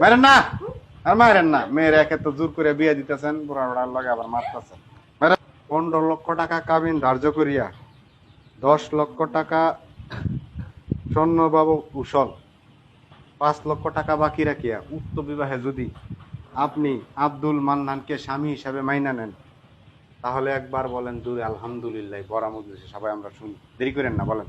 মারেন না আর মারেন না। মেয়ের একে তো জোর করে বিয়ে দিতেছেন, বুড়া বুড়ার লগে আবার মারতেছেন। পনেরো লক্ষ টাকা কাবিন ধার্য করিয়া। দশ লক্ষ টাকা স্বর্ণবাবু কুশল। পাঁচ লক্ষ টাকা বাকি রাখিয়া, উক্ত বিবাহে যদি আপনি আব্দুল মান্নানকে স্বামী হিসাবে মাইনা নেন, তাহলে একবার বলেন জুড়ে আলহামদুলিল্লাহ মজলিসে সবাই আমরা শুনি। দেরি করেন না, বলেন।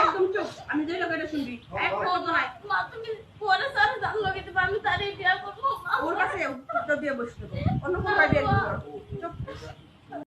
একদম চুপ। আমি যেই লোক এটা শুনবি এক কথা নাই মা তুমি পরে সারা জান লগে আমি তারই বিয়া করব ওর কাছে উত্তর দিয়ে বসতে অন্য কোনো বিয়ে